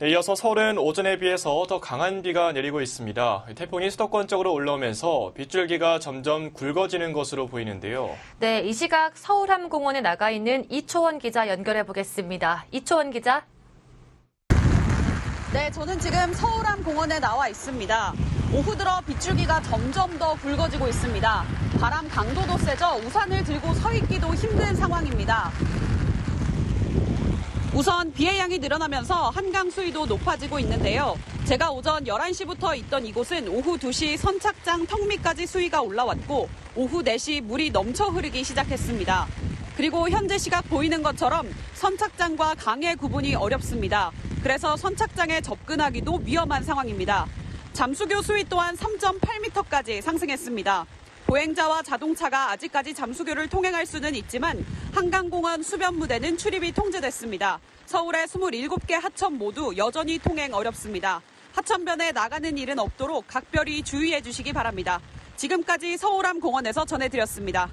네, 이어서 서울은 오전에 비해서 더 강한 비가 내리고 있습니다. 태풍이 수도권 쪽으로 올라오면서 빗줄기가 점점 굵어지는 것으로 보이는데요. 네, 이 시각 서울함공원에 나가 있는 이초원 기자 연결해 보겠습니다. 이초원 기자. 네, 저는 지금 서울암 공원에 나와 있습니다. 오후 들어 빗줄기가 점점 더 굵어지고 있습니다. 바람 강도도 세져 우산을 들고 서 있기도 힘든 상황입니다. 우선 비의 양이 늘어나면서 한강 수위도 높아지고 있는데요. 제가 오전 11시부터 있던 이곳은 오후 2시 선착장 턱 밑까지 수위가 올라왔고 오후 4시 물이 넘쳐 흐르기 시작했습니다. 그리고 현재 시각 보이는 것처럼 선착장과 강의 구분이 어렵습니다. 그래서 선착장에 접근하기도 위험한 상황입니다. 잠수교 수위 또한 3.8m까지 상승했습니다. 보행자와 자동차가 아직까지 잠수교를 통행할 수는 있지만 한강공원 수변 무대는 출입이 통제됐습니다. 서울의 27개 하천 모두 여전히 통행 어렵습니다. 하천변에 나가는 일은 없도록 각별히 주의해 주시기 바랍니다. 지금까지 서울암 공원에서 전해드렸습니다.